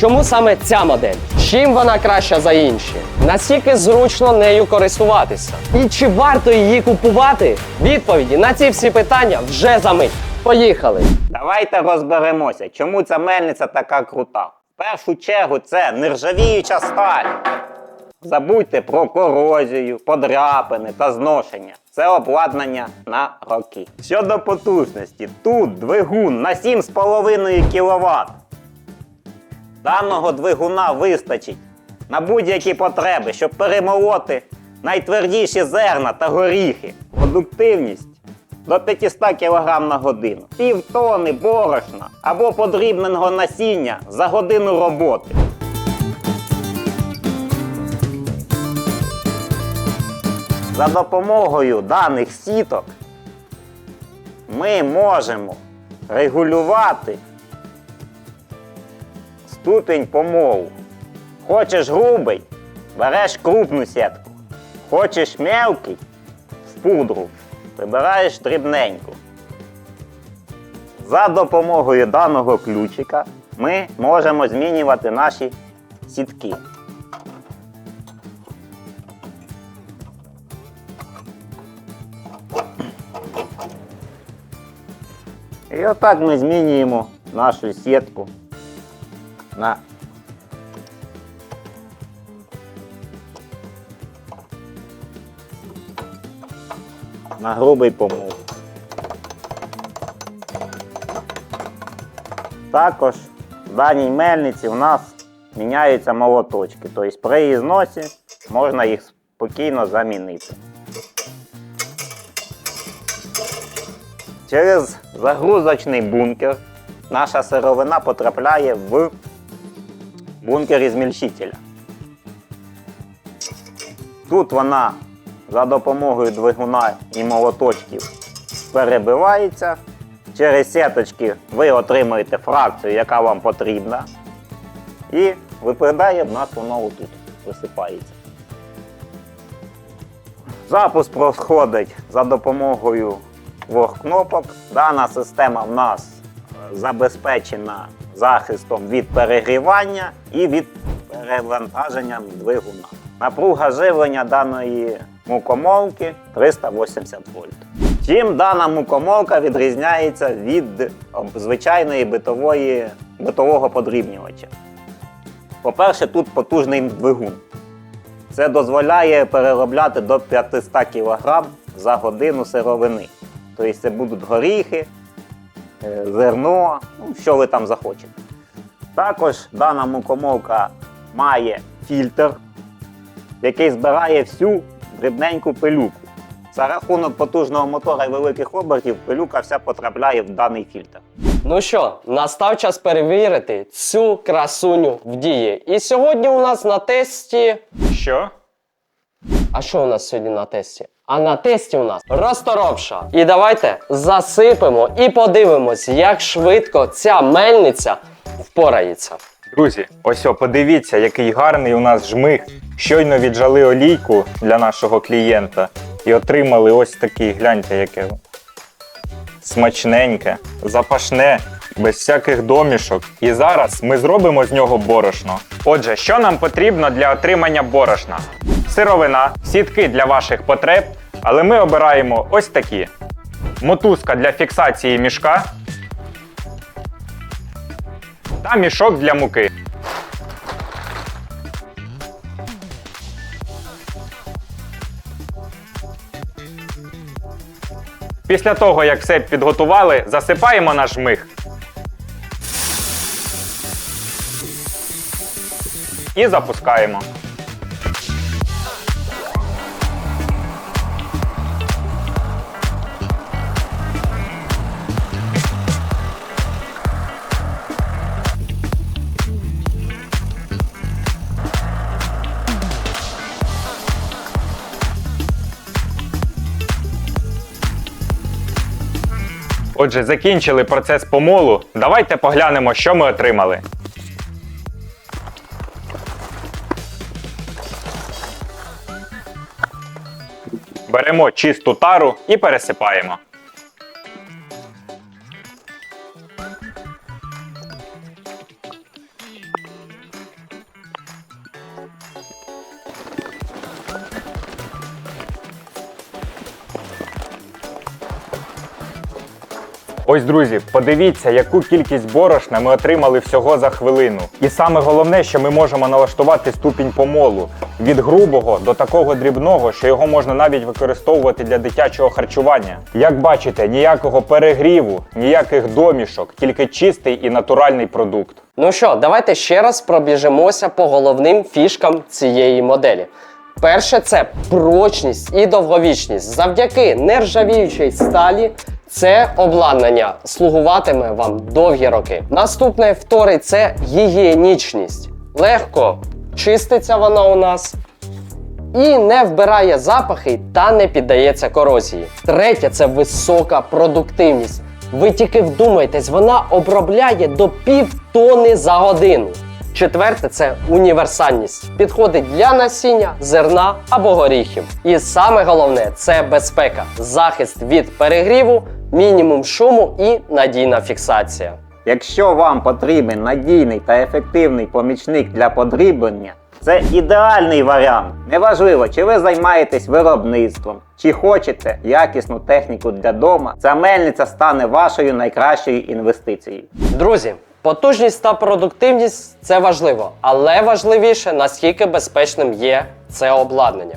Чому саме ця модель? Чим вона краща за інші? Наскільки зручно нею користуватися? І чи варто її купувати? Відповіді на ці всі питання вже за мить. Поїхали! Давайте розберемося, чому ця мельниця така крута. В першу чергу це нержавіюча сталь. Забудьте про корозію, подряпини та зношення. Це обладнання на роки. Щодо потужності, тут двигун на 7,5 кВт. Даного двигуна вистачить на будь-які потреби, щоб перемолоти найтвердіші зерна та горіхи. Продуктивність до 500 кг на годину, півтони борошна або подрібненого насіння за годину роботи. За допомогою даних сіток ми можемо регулювати ступінь помолу. Хочеш грубий, береш крупну сітку. Хочеш мелкий в пудру, вибираєш дрібненьку. За допомогою даного ключика ми можемо змінювати наші сітки. І отак ми змінюємо нашу сітку на на грубий помол. Також в даній мельниці у нас міняються молоточки, тобто при її зносі можна їх спокійно замінити. Через загрузочний бункер наша сировина потрапляє в бункер ізмільчителя. Тут вона за допомогою двигуна і молоточків перебивається. Через сеточки ви отримуєте фракцію, яка вам потрібна. І випадає в нас воно отут висипається. Запуск проходить за допомогою двох кнопок. Дана система в нас забезпечена захистом від перегрівання і від перевантаження двигуна. Напруга живлення даної мукомолки 380 вольт. Чим дана мукомолка відрізняється від звичайної битової, битового подрібнювача? По-перше, тут потужний двигун. Це дозволяє переробляти до 500 кг за годину сировини. Тобто це будуть горіхи, зерно, ну, що ви там захочете. Також дана мукомолка має фільтр, який збирає всю дрібненьку пилюку. За рахунок потужного мотора і великих обертів пилюка вся потрапляє в даний фільтр. Ну що, настав час перевірити цю красуню в дії. І сьогодні у нас на тесті. Що? А що у нас сьогодні на тесті? А на тесті у нас розторопша. І давайте засипемо і подивимось, як швидко ця мельниця впорається. Друзі, ось о, подивіться, який гарний у нас жмих. Щойно віджали олійку для нашого клієнта і отримали ось такий, гляньте, яке. Смачненьке, запашне, без всяких домішок. І зараз ми зробимо з нього борошно. Отже, що нам потрібно для отримання борошна? Сировина, сітки для ваших потреб, але ми обираємо ось такі: мотузка для фіксації мішка та мішок для муки. Після того, як все підготували, засипаємо наш жмих. І запускаємо. Отже, закінчили процес помолу. Давайте поглянемо, що ми отримали. Беремо чисту тару і пересипаємо. Ось, друзі, подивіться, яку кількість борошна ми отримали всього за хвилину. І саме головне, що ми можемо налаштувати ступінь помолу від грубого до такого дрібного, що його можна навіть використовувати для дитячого харчування. Як бачите, ніякого перегріву, ніяких домішок, тільки чистий і натуральний продукт. Ну що, давайте ще раз пробіжимося по головним фішкам цієї моделі. Перше це прочність і довговічність. Завдяки нержавіючій сталі це обладнання слугуватиме вам довгі роки. Наступне вторий це гігієнічність. Легко чиститься вона у нас і не вбирає запахи та не піддається корозії. Третє це висока продуктивність. Ви тільки вдумайтесь, вона обробляє до півтони за годину. Четверте це універсальність. Підходить для насіння, зерна або горіхів. І саме головне це безпека, захист від перегріву, мінімум шуму і надійна фіксація. Якщо вам потрібен надійний та ефективний помічник для подріблення, це ідеальний варіант. Неважливо, чи ви займаєтесь виробництвом, чи хочете якісну техніку для дома, ця мельниця стане вашою найкращою інвестицією. Друзі, потужність та продуктивність це важливо, але важливіше, наскільки безпечним є це обладнання.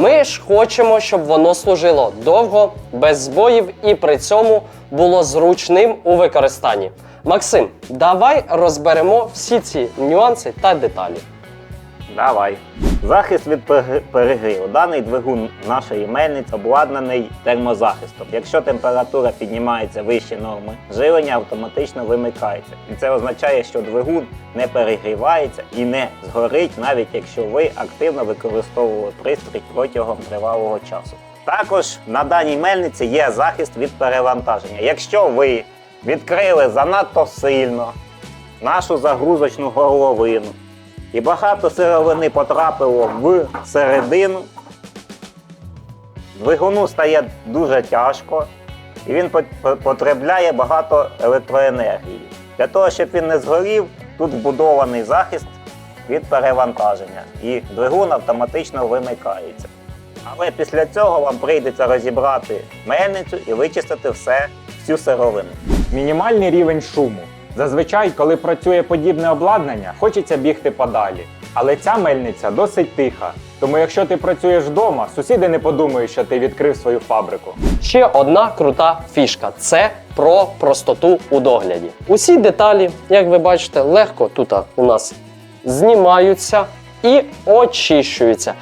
Ми ж хочемо, щоб воно служило довго, без збоїв і при цьому було зручним у використанні. Максим, давай розберемо всі ці нюанси та деталі. Давай. Захист від перегр- перегріву. Даний двигун нашої мельниці обладнаний термозахистом. Якщо температура піднімається вище норми, живлення автоматично вимикається. І це означає, що двигун не перегрівається і не згорить, навіть якщо ви активно використовували пристрій протягом тривалого часу. Також на даній мельниці є захист від перевантаження. Якщо ви відкрили занадто сильно нашу загрузочну горловину, і багато сировини потрапило в середину. Двигуну стає дуже тяжко, і він пот- потребляє багато електроенергії. Для того, щоб він не згорів, тут вбудований захист від перевантаження, і двигун автоматично вимикається. Але після цього вам прийдеться розібрати мельницю і вичистити все, всю сировину. Мінімальний рівень шуму. Зазвичай, коли працює подібне обладнання, хочеться бігти подалі. Але ця мельниця досить тиха. Тому якщо ти працюєш вдома, сусіди не подумають, що ти відкрив свою фабрику. Ще одна крута фішка це про простоту у догляді. Усі деталі, як ви бачите, легко тут у нас знімаються і очищуються.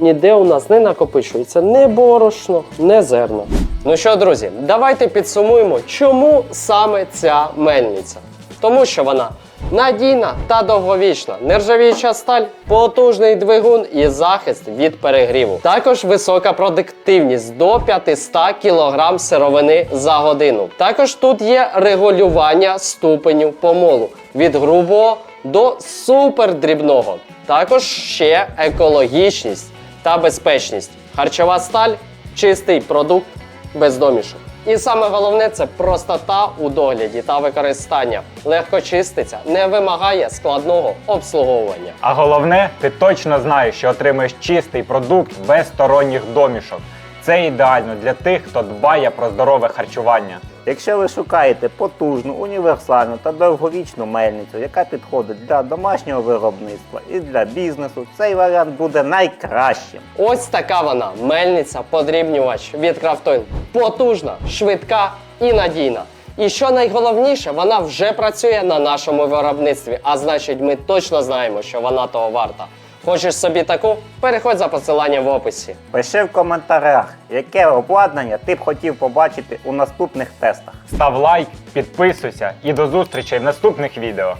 Ніде у нас не накопичується ні борошно, ні зерно. Ну що, друзі, давайте підсумуємо, чому саме ця мельниця. Тому що вона надійна та довговічна, нержавіюча сталь, потужний двигун і захист від перегріву. Також висока продуктивність до 500 кг сировини за годину. Також тут є регулювання ступеню помолу від грубого до супердрібного. Також ще екологічність та безпечність. Харчова сталь чистий продукт без домішок. І саме головне це простота у догляді та використання. Легко чиститься, не вимагає складного обслуговування. А головне, ти точно знаєш, що отримаєш чистий продукт без сторонніх домішок. Це ідеально для тих, хто дбає про здорове харчування. Якщо ви шукаєте потужну, універсальну та довговічну мельницю, яка підходить для домашнього виробництва і для бізнесу, цей варіант буде найкращим. Ось така вона мельниця подрібнювач від Крафтойн. Потужна, швидка і надійна. І що найголовніше, вона вже працює на нашому виробництві, а значить, ми точно знаємо, що вона того варта. Хочеш собі таку? Переходь за посиланням в описі. Пиши в коментарях, яке обладнання ти б хотів побачити у наступних тестах. Став лайк, підписуйся і до зустрічей в наступних відео.